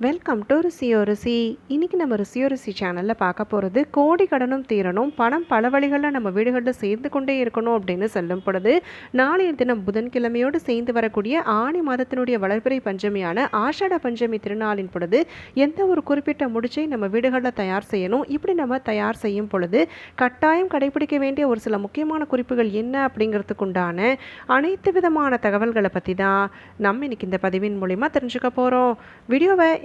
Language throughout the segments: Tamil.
வெல்கம் டு ருசியோ ருசி இன்றைக்கி நம்ம ருசியோ ருசி சேனலில் பார்க்க போகிறது கோடி கடனும் தீரணும் பணம் பல வழிகளில் நம்ம வீடுகளில் சேர்ந்து கொண்டே இருக்கணும் அப்படின்னு சொல்லும் பொழுது நாளைய தினம் புதன்கிழமையோடு சேர்ந்து வரக்கூடிய ஆணி மாதத்தினுடைய வளர்பிறை பஞ்சமியான ஆஷாட பஞ்சமி திருநாளின் பொழுது எந்த ஒரு குறிப்பிட்ட முடிச்சை நம்ம வீடுகளில் தயார் செய்யணும் இப்படி நம்ம தயார் செய்யும் பொழுது கட்டாயம் கடைபிடிக்க வேண்டிய ஒரு சில முக்கியமான குறிப்புகள் என்ன அப்படிங்கிறதுக்குண்டான அனைத்து விதமான தகவல்களை பற்றி தான் நம்ம இன்னைக்கு இந்த பதிவின் மூலிமா தெரிஞ்சுக்க போகிறோம் வீடியோவை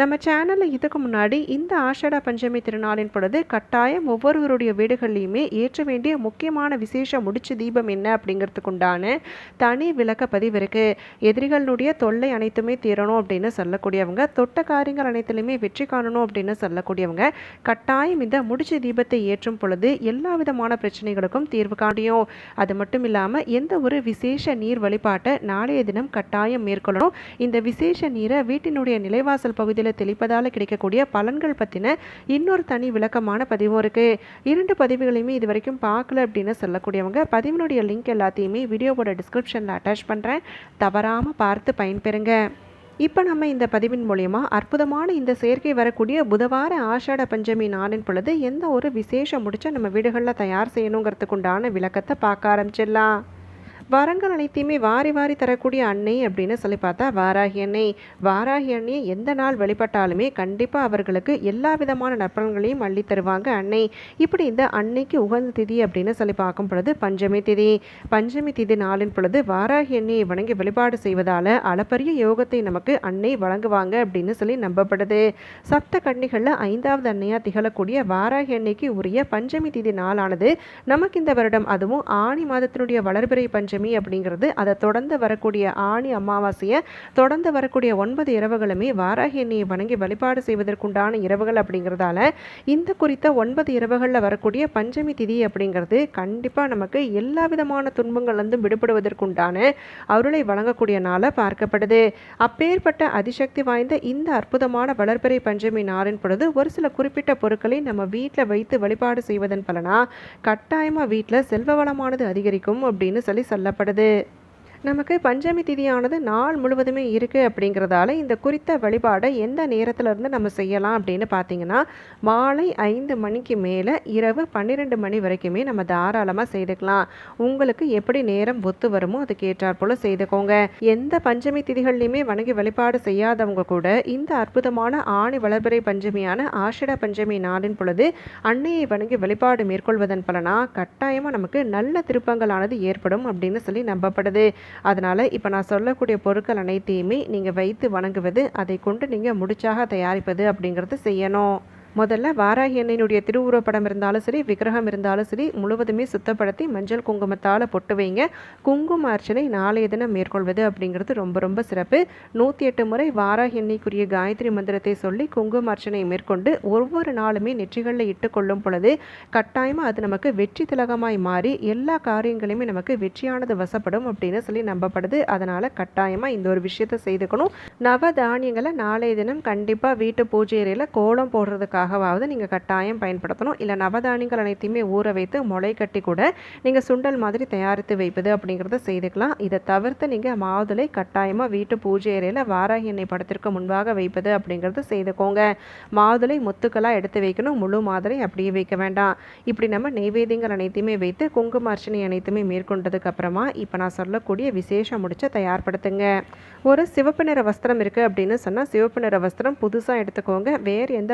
நம்ம சேனலில் இதுக்கு முன்னாடி இந்த ஆஷாட பஞ்சமி திருநாளின் பொழுது கட்டாயம் ஒவ்வொருவருடைய வீடுகள்லையுமே ஏற்ற வேண்டிய முக்கியமான விசேஷ முடிச்சு தீபம் என்ன அப்படிங்கிறதுக்கு உண்டான தனி விளக்க பதிவு இருக்குது எதிரிகளுடைய தொல்லை அனைத்துமே தீரணும் அப்படின்னு சொல்லக்கூடியவங்க தொட்ட காரியங்கள் அனைத்துலையுமே வெற்றி காணணும் அப்படின்னு சொல்லக்கூடியவங்க கட்டாயம் இந்த முடிச்சு தீபத்தை ஏற்றும் பொழுது எல்லா விதமான பிரச்சனைகளுக்கும் தீர்வு காணியும் அது மட்டும் இல்லாமல் எந்த ஒரு விசேஷ நீர் வழிபாட்டை நாளைய தினம் கட்டாயம் மேற்கொள்ளணும். இந்த விசேஷ நீரை வீட்டினுடைய நிலைவாசல் பகுதியில் தெளிப்பதால் கிடைக்கக்கூடிய பலன்கள் பற்றின இன்னொரு தனி விளக்கமான பதிவும் இருக்குது இரண்டு பதிவுகளையுமே இது வரைக்கும் பார்க்கல அப்படின்னு சொல்லக்கூடியவங்க பதிவினுடைய லிங்க் எல்லாத்தையுமே வீடியோவோட டிஸ்கிரிப்ஷனில் அட்டாச் பண்ணுறேன் தவறாமல் பார்த்து பயன்பெறுங்க. இப்போ நம்ம இந்த பதிவின் மூலயமா அற்புதமான இந்த செயற்கை வரக்கூடிய புதவார ஆஷாட பஞ்சமி நாளின் பொழுது எந்த ஒரு விசேஷம் முடிச்ச நம்ம வீடுகளில் தயார் செய்யணுங்கிறதுக்குண்டான விளக்கத்தை பார்க்க ஆரம்பிச்சிடலாம். வரங்கள் அனைத்தையுமே வாரி வாரி தரக்கூடிய அன்னை அப்படின்னு சொல்லி பார்த்தா வாராகி அன்னை. வாராகி அன்னையை எந்த நாள் வழிபட்டாலுமே கண்டிப்பாக அவர்களுக்கு எல்லா விதமான நற்பலன்களையும் அள்ளி தருவாங்க அன்னை. இப்படி இந்த அன்னைக்கு உகந்த திதி அப்படின்னு சொல்லி பார்க்கும் பொழுது பஞ்சமி திதி. பஞ்சமி திதி நாளின் பொழுது வாராகி அன்னையை வணங்கி வழிபாடு செய்வதால் அளப்பரிய யோகத்தை நமக்கு அன்னை வழங்குவாங்க அப்படின்னு சொல்லி நம்பப்படுது. சப்த கன்னிகளில் ஐந்தாவது அன்னையாக திகழக்கூடிய வாராகி அன்னைக்கு உரிய பஞ்சமி திதி நாளானது நமக்கு இந்த வருடம் அதுவும் ஆணி மாதத்தினுடைய வளர்பிறை பஞ்சமி அப்படிங்கிறது அதை தொடர்ந்து வரக்கூடிய ஆணி அமாவாசையை தொடர்ந்து வரக்கூடிய ஒன்பது இரவுகளுமே வாராகி எண்ணியை வணங்கி வழிபாடு செய்வதற்குண்டான இரவுகள் அப்படிங்கிறதால இந்த குறித்த ஒன்பது இரவுகளில் வரக்கூடிய பஞ்சமி திதி அப்படிங்கிறது கண்டிப்பாக நமக்கு எல்லா விதமான துன்பங்கள்லேருந்தும் விடுபடுவதற்குண்டான அருளை வழங்கக்கூடிய நாளாக பார்க்கப்படுது. அப்பேற்பட்ட அதிசக்தி வாய்ந்த இந்த அற்புதமான வளர்பிறை பஞ்சமி நாளின் பொழுது ஒரு சில குறிப்பிட்ட பொருட்களை நம்ம வீட்டில் வைத்து வழிபாடு செய்வதன் பலனா கட்டாயமாக வீட்டில் செல்வ வளமானது அதிகரிக்கும் அப்படின்னு சொல்லி சொல்ல சொல்லப்படுது நமக்கு பஞ்சமி திதியானது நாள் முழுவதுமே இருக்குது அப்படிங்கிறதால இந்த குறித்த வழிபாடை எந்த நேரத்தில் இருந்து நம்ம செய்யலாம் அப்படின்னு பார்த்தீங்கன்னா மாலை ஐந்து மணிக்கு மேலே இரவு பன்னிரெண்டு மணி வரைக்குமே நம்ம தாராளமாக செய்துக்கலாம். உங்களுக்கு எப்படி நேரம் ஒத்து வருமோ அதுக்கு ஏற்றாற்போல் செய்துக்கோங்க. எந்த பஞ்சமி திதிகள்லையுமே வணங்கி வழிபாடு செய்யாதவங்க கூட இந்த அற்புதமான ஆணி வளர்பிறை பஞ்சமியான ஆஷிட பஞ்சமி நாளின் பொழுது அன்னையை வணங்கி வழிபாடு மேற்கொள்வதன் பலனா கட்டாயமாக நமக்கு நல்ல திருப்பங்களானது ஏற்படும் அப்படின்னு சொல்லி நம்பப்படுது. அதனால் இப்போ நான் சொல்லக்கூடிய பொருட்கள் அனைத்தையுமே நீங்கள் வைத்து வணங்குவது அதை கொண்டு நீங்கள் முடிச்சாக தயாரிப்பது அப்படிங்கிறது செய்யணும். முதல்ல வாராகி எண்ணெயினுடைய திருவுருவப்படம் இருந்தாலும் சரி விக்கிரகம் இருந்தாலும் சரி முழுவதுமே சுத்தப்படுத்தி மஞ்சள் குங்குமத்தால் பொட்டு வைங்க. குங்கும அர்ச்சனை நாளைய தினம் மேற்கொள்வது அப்படிங்கிறது ரொம்ப ரொம்ப சிறப்பு. நூற்றி எட்டு முறை வாராகி எண்ணெய்க்குரிய காயத்ரி மந்திரத்தை சொல்லி குங்கும அர்ச்சனை மேற்கொண்டு ஒவ்வொரு நாளுமே நெற்றிகளில் இட்டுக்கொள்ளும் பொழுது கட்டாயமாக அது நமக்கு வெற்றி திலகமாய் மாறி எல்லா காரியங்களையுமே நமக்கு வெற்றியானது வசப்படும் அப்படின்னு சொல்லி நம்பப்படுது. அதனால் கட்டாயமாக இந்த ஒரு விஷயத்தை செய்துக்கணும். நவ தானியங்களை நாளைய தினம் கண்டிப்பாக வீட்டு பூஜை அறையில் கோலம் போடுறதுக்காகவாவது நீங்கள் கட்டாயம் பயன்படுத்தணும். இல்லை நவதானியங்கள் அனைத்தையுமே ஊற வைத்து முளை கட்டி கூட நீங்கள் சுண்டல் மாதிரி தயாரித்து வைப்பது அப்படிங்கிறத செய்துக்கலாம். இதை தவிர்த்து நீங்கள் மாதுளை கட்டாயமாக வீட்டு பூஜை அறையில் வாராகி எண்ணெய் படத்திற்கு முன்பாக வைப்பது அப்படிங்கிறது செய்துக்கோங்க. மாதுளை முத்துக்களாக எடுத்து வைக்கணும். முழு மாதுளை அப்படியே வைக்க வேண்டாம். இப்படி நம்ம நெய்வேதியங்கள் அனைத்தையுமே வைத்து குங்கும அர்ச்சனை அனைத்துமே மேற்கொண்டதுக்கு அப்புறமா இப்போ நான் சொல்லக்கூடிய விசேஷம் முடிச்சு தயார்படுத்துங்க. ஒரு சிவப்பு நிற வஸ்திரம் இருக்குது அப்படின்னு சொன்னால் சிவப்பு நிற வஸ்திரம் புதுசாக எடுத்துக்கோங்க. வேறு எந்த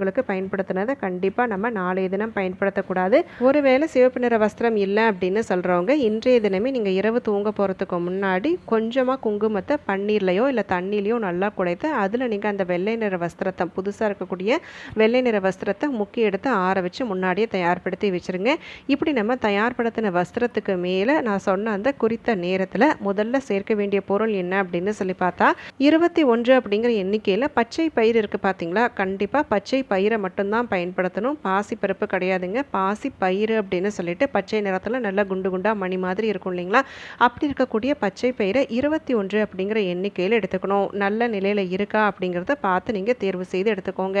வஸ்திரங்களுக்கு பயன்படுத்தினதை கண்டிப்பாக நம்ம நாளைய தினம் பயன்படுத்தக்கூடாது. ஒருவேளை சிவப்பு நிற வஸ்திரம் இல்லை அப்படின்னு சொல்கிறவங்க இன்றைய தினமே நீங்கள் இரவு தூங்க போகிறதுக்கு முன்னாடி கொஞ்சமாக குங்குமத்தை பன்னீர்லையோ இல்லை தண்ணிலையோ நல்லா குழைத்து அதில் நீங்கள் அந்த வெள்ளை நிற வஸ்திரத்தை புதுசாக இருக்கக்கூடிய வெள்ளை நிற வஸ்திரத்தை முக்கி எடுத்து ஆற வச்சு முன்னாடியே தயார்படுத்தி வச்சுருங்க. இப்படி நம்ம தயார்படுத்தின வஸ்திரத்துக்கு மேலே நான் சொன்ன அந்த குறித்த நேரத்தில் முதல்ல சேர்க்க வேண்டிய பொருள் என்ன அப்படின்னு சொல்லி பார்த்தா இருபத்தி ஒன்று அப்படிங்கிற எண்ணிக்கையில் பச்சை பயிர் இருக்குது பார்த்தீங்களா கண்டிப்பாக பச்சை பயிரை மட்டும்தான் பயன்படுத்தணும். பாசி பருப்பு கிடையாதுங்க. பாசி பயிறு அப்படின்னு சொல்லிட்டு பச்சை நிறத்தில் நல்லா குண்டு குண்டாக மணி மாதிரி இருக்கும் இல்லைங்களா? அப்படி இருக்கக்கூடிய பச்சை பயிரை இருபத்தி ஒன்று அப்படிங்கிற எண்ணிக்கையில் எடுத்துக்கணும். நல்ல நிலையில் இருக்கா அப்படிங்கிறத பார்த்து நீங்கள் தேர்வு செய்து எடுத்துக்கோங்க.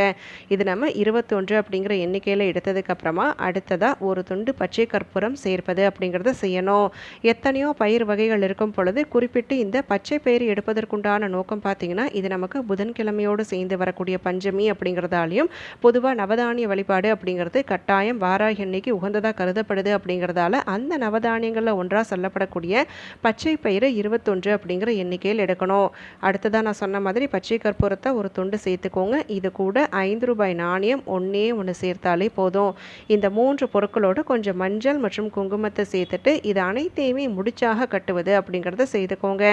இது நம்ம இருபத்தி ஒன்று அப்படிங்கிற எண்ணிக்கையில் எடுத்ததுக்கப்புறமா அடுத்ததாக ஒரு துண்டு பச்சை கற்பூரம் சேர்ப்பது அப்படிங்கிறத செய்யணும். எத்தனையோ பயிர் வகைகள் இருக்கும் பொழுது குறிப்பிட்டு இந்த பச்சை பயிர் எடுப்பதற்குண்டான நோக்கம் பார்த்தீங்கன்னா இது நமக்கு புதன்கிழமையோடு சேர்ந்து வரக்கூடிய பஞ்சமி அப்படிங்கிறதாலையும் பொதுவாக நவதானிய வழிபாடு அப்படிங்கிறது கட்டாயம் வாராகி அன்னைக்கு உகந்ததாக கருதப்படுது அப்படிங்கிறதால அந்த நவதானியங்களில் ஒன்றாக சொல்லப்படக்கூடிய பச்சை பயிறு இருபத்தொன்று அப்படிங்கிற எண்ணிக்கையில் எடுக்கணும். அடுத்ததாக நான் சொன்ன மாதிரி பச்சை கற்பூரத்தை ஒரு துண்டு சேர்த்துக்கோங்க. இது கூட ஐந்து ரூபாய் நாணயம் ஒன்றே ஒன்று சேர்த்தாலே போதும். இந்த மூன்று பொருட்களோடு கொஞ்சம் மஞ்சள் மற்றும் குங்குமத்தை சேர்த்துட்டு இது அனைத்தையுமே முடிச்சாக கட்டுவது அப்படிங்கிறத செய்துக்கோங்க.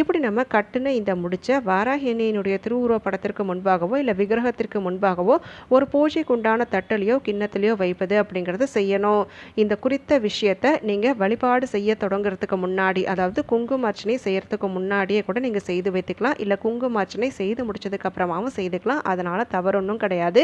இப்படி நம்ம கட்டுன இந்த முடிச்ச வாராகி எண்ணெயினுடைய திருவுருவ படத்திற்கு முன்பாகவோ இல்லை விக்கிரகத்திற்கு முன்பாகவோ ஒரு பூஜைக்கு உண்டான தட்டிலையோ கிண்ணத்திலையோ வைப்பது அப்படிங்கிறத செய்யணும். இந்த குறித்த விஷயத்தை நீங்கள் வழிபாடு செய்ய தொடங்குறதுக்கு முன்னாடி அதாவது குங்குமார்ச்சனை செய்கிறதுக்கு செய்யறதுக்கு முன்னாடியே கூட நீங்கள் செய்து வைத்துக்கலாம். இல்லை குங்குமார்ச்சனை செய்து முடிச்சதுக்கு அப்புறமாவும் செய்துக்கலாம். அதனால் தவறொன்றும் கிடையாது.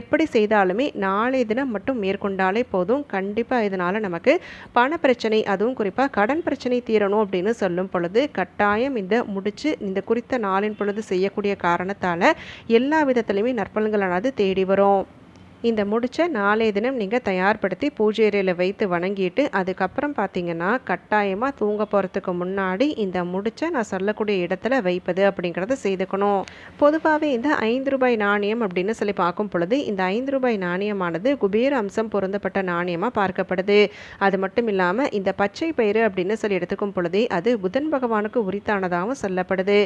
எப்படி செய்தாலுமே நாளை தினம் மட்டும் மேற்கொண்டாலே போதும். கண்டிப்பாக இதனால் நமக்கு பண பிரச்சனை அதுவும் குறிப்பாக கடன் பிரச்சனை தீரணும் அப்படின்னு சொல்லும் பொழுது கட்டாயம் இந்த முடித்து இந்த குறித்த நாளின் பொழுது செய்யக்கூடிய காரணத்தால் எல்லா விதத்துலையுமே நற்பலன்களானது தேடி வரும். இந்த முடிச்ச நாளைய தினம் நீங்கள் தயார்படுத்தி பூஜை அறையில் வைத்து வணங்கிட்டு அதுக்கப்புறம் பார்த்தீங்கன்னா கட்டாயமாக தூங்க போகிறதுக்கு முன்னாடி இந்த முடிச்ச நான் சொல்லக்கூடிய இடத்துல வைப்பது அப்படிங்கிறத செய்துக்கணும். பொதுவாகவே இந்த ஐந்து ரூபாய் நாணயம் அப்படின்னு சொல்லி பார்க்கும் பொழுது இந்த ஐந்து ரூபாய் நாணயமானது குபேர அம்சம் பொருந்தப்பட்ட நாணயமாக பார்க்கப்படுது. அது மட்டும் இல்லாமல் இந்த பச்சை பயிறு அப்படின்னு சொல்லி எடுத்துக்கும் பொழுது அது புதன் பகவானுக்கு உரித்தானதாகவும் சொல்லப்படுது.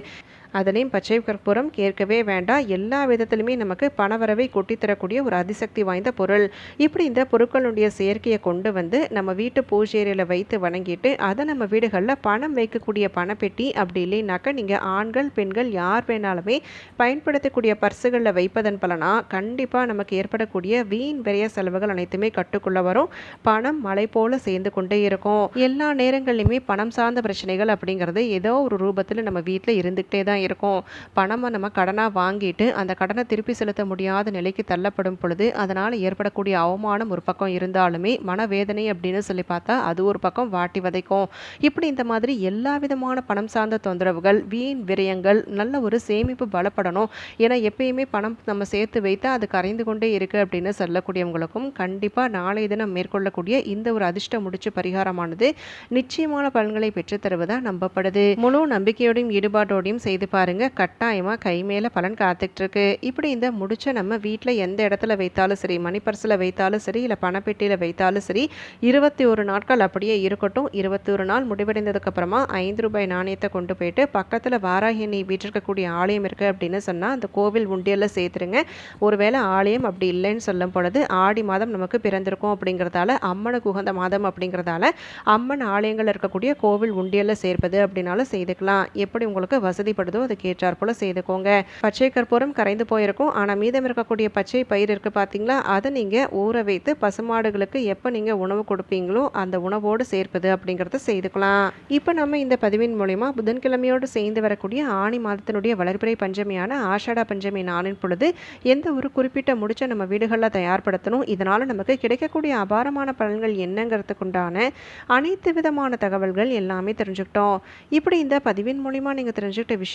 அதனையும் பச்சை கற்பூரம் கேட்கவே வேண்டாம். எல்லா விதத்திலுமே நமக்கு பணவரவை கொட்டித்தரக்கூடிய ஒரு அதிசக்தி வாய்ந்த பொருள். இப்படி இந்த பொருட்களுடைய சேர்க்கையை கொண்டு வந்து நம்ம வீட்டு பூஜையில் வைத்து வணங்கிட்டு அதை நம்ம வீடுகளில் பணம் வைக்கக்கூடிய பணப்பெட்டி அப்படி இல்லைனாக்கா நீங்கள் ஆண்கள் பெண்கள் யார் வேணாலுமே பயன்படுத்தக்கூடிய பர்சுகளில் வைப்பதன் பலனாக கண்டிப்பாக நமக்கு ஏற்படக்கூடிய வீண் விரைய செலவுகள் அனைத்துமே கட்டுக்குள்ளே வரும். பணம் மலை போல சேர்ந்து கொண்டே இருக்கும். எல்லா நேரங்களிலுமே பணம் சார்ந்த பிரச்சனைகள் அப்படிங்கிறது ஏதோ ஒரு ரூபத்தில் நம்ம வீட்டில் இருந்துக்கிட்டே தான் இருக்கும். பணமாக நம்ம கடனாக வாங்கிட்டு அந்த கடனை திருப்பி செலுத்த முடியாத நிலைக்கு தள்ளப்படும் பொழுது அதனால் ஏற்படக்கூடிய அவமானம் ஒரு பக்கம் இருந்தாலுமே மனவேதனை அப்படின்னு சொல்லி பார்த்தா அது ஒரு பக்கம் வாட்டி வதைக்கும். இப்படி இந்த மாதிரி எல்லா விதமான பணம் சார்ந்த தொந்தரவுகள் வீண் விரயங்கள் நல்ல ஒரு சேமிப்பு பலப்படணும். ஏன்னா எப்பயுமே பணம் நம்ம சேர்த்து வைத்தா அது கரைந்து கொண்டே இருக்குது அப்படின்னு சொல்லக்கூடியவங்களுக்கும் கண்டிப்பாக நாளைய தினம் மேற்கொள்ளக்கூடிய இந்த ஒரு அதிர்ஷ்ட முடிச்சு பரிகாரமானது நிச்சயமான பலன்களை பெற்றுத்தருவதாக நம்பப்படுது. முழு நம்பிக்கையோடையும் ஈடுபாட்டோடையும் செய்து பாருங்க கட்டாயமாக கை மேலே பலன் காத்துக்கிட்டு இருக்கு இப்படி இந்த முடிச்ச நம்ம வீட்டில் எந்த இடத்துல வைத்தாலும் சரி மணி பர்ஸில் வைத்தாலும் சரி இல்லை பணப்பெட்டியில் வைத்தாலும் சரி இருபத்தி ஒரு நாட்கள் அப்படியே இருக்கட்டும். இருபத்தி ஒரு நாள் முடிவடைந்ததுக்கப்புறமா ஐந்து ரூபாய் நாணயத்தை கொண்டு போயிட்டு பக்கத்தில் வாராகினி வீட்டில் இருக்கக்கூடிய ஆலயம் இருக்குது அப்படின்னு சொன்னால் அந்த கோவில் உண்டியலில் சேர்த்துருங்க. ஒருவேளை ஆலயம் அப்படி இல்லைன்னு சொல்லும் பொழுது ஆடி மாதம் நமக்கு பிறந்திருக்கும் அப்படிங்கிறதால அம்மனுக்கு உகந்த மாதம் அப்படிங்கிறதால அம்மன் ஆலயங்கள் இருக்கக்கூடிய கோவில் உண்டியலில் சேர்ப்பது அப்படின்னாலும் செய்துக்கலாம். எப்படி உங்களுக்கு வசதிப்படுதோ அதுக்கு ஏற்றாற் போல் செய்துக்கோங்க. பச்சை கற்பூரம் கரைந்து போயிருக்கும். ஆனால் மீதம் இருக்கக்கூடிய பச்சை பயிர் இருக்குது பார்த்தீங்களா அதை நீங்கள் ஊற வைத்து பசுமாடுகளுக்கு எப்போ நீங்கள் உணவு கொடுப்பீங்களோ அந்த உணவோடு சேர்ப்பது அப்படிங்கிறத செய்துக்கலாம். இப்போ நம்ம இந்த பதிவின் மூலயமா புதன்கிழமையோடு சேர்ந்து வரக்கூடிய ஆணி மாதத்தினுடைய வளர்பிறை பஞ்சமியான ஆஷாடா பஞ்சமி நாளின் பொழுது எந்த ஒரு குறிப்பிட்ட முடிச்ச நம்ம வீடுகளில் தயார்படுத்தணும் இதனால் நமக்கு கிடைக்கக்கூடிய அபாரமான பலன்கள் என்னங்கிறதுக்குண்டான அனைத்து விதமான தகவல்கள் எல்லாமே தெரிஞ்சுக்கிட்டோம். இப்படி இந்த பதிவின் மூலிமா நீங்கள் தெரிஞ்சுக்கிட்ட